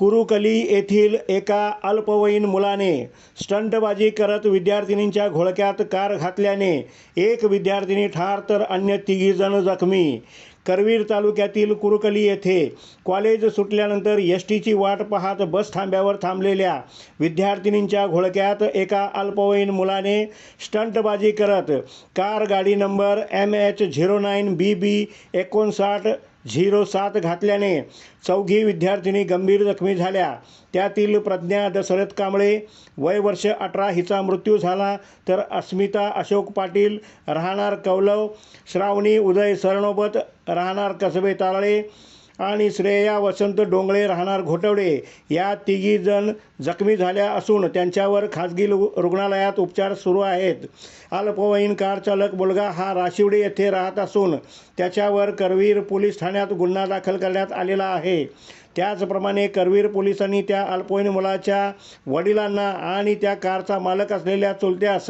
कुरुकली येथील एका अल्पवयीन मुलाने स्टंटबाजी करत विद्यार्थिनींच्या घोळक्यात कार घातल्याने एक विद्यार्थिनी ठार तर अन्य तिघीजण जखमी. करवीर तालुक्यातील कुरुकली येथे कॉलेज सुटल्यानंतर एस टीची वाट पाहत बस थांब्यावर थांबलेल्या विद्यार्थिनींच्या घोळक्यात एका अल्पवयीन मुलाने स्टंटबाजी करत कार गाडी number M H zero nine B B एकोणसाठ झिरो सात घातल्याने चौघी विद्यार्थिनी गंभीर जखमी झाल्या. त्यातील प्रज्ञा दशरथ कांबळे वय वर्ष अठरा हिचा मृत्यू झाला तर अस्मिता अशोक पाटील राहणार कौलव श्रावणी उदय सरनोबत राहणार कसबे तारळे आणि श्रेया वसंत डोंगळे राहणार घोटवडे या तिघी जण जखमी झाल्या असून त्यांच्यावर खाजगी रुग्णालयात उपचार सुरू आहेत. अल्पवयीन कार चालक मुलगा हा राशिवडे येथे राहत असून त्याच्यावर करवीर पोलीस ठाण्यात गुन्हा दाखल करण्यात आलेला आहे. त्याचप्रमाणे करवीर पोलिसांनी त्या अल्पवयीन मुलाच्या वडिलांना आणि त्या कारचा मालक असलेल्या चुलत्यास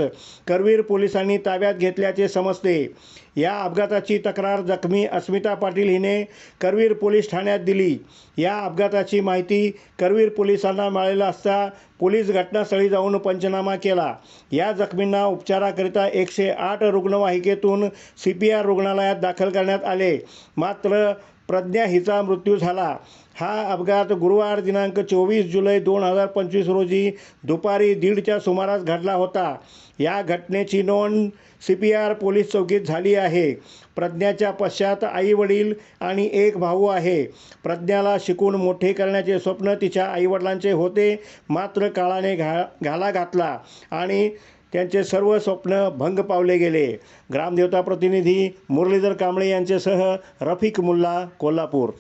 करवीर पोलिसांनी ताब्यात घेतल्याचे समजते. या अपघाताची तक्रार जखमी अस्मिता पाटील हिने करवीर पोलीस ठाण्यात दिली. या अपघाताची माहिती करवीर पोलिसांना मिळालेला असता पोलीस घटनास्थळी जाऊन पंचनामा केला. या जखमींना उपचाराकरिता एकशे आठ रुग्णवाहिकेतून सी पी आर रुग्णालयात दाखल करण्यात आले. मात्र प्रज्ञा हिचा मृत्यू झाला. हा अपघात गुरुवार दिनांक चोवीस जुलै दोन हजार पंचवीस रोजी दुपारी दीडच्या सुमारास घडला होता. या घटनेची नोंद सी पी आर पोलीस चौकीत झाली आहे. प्रज्ञाच्या पश्चात आई वडील आणि एक भाऊ आहे. प्रज्ञाला शिकून मोठे करण्याचे स्वप्न तिच्या आईवडिलांचे होते. मात्र काळाने घा घाला घातला आणि त्यांचे सर्व स्वप्न भंग पावले गेले. ग्रामदेवता प्रतिनिधी मुरलीधर कांबळे यांच्यासह रफिक मुल्ला कोल्हापूर.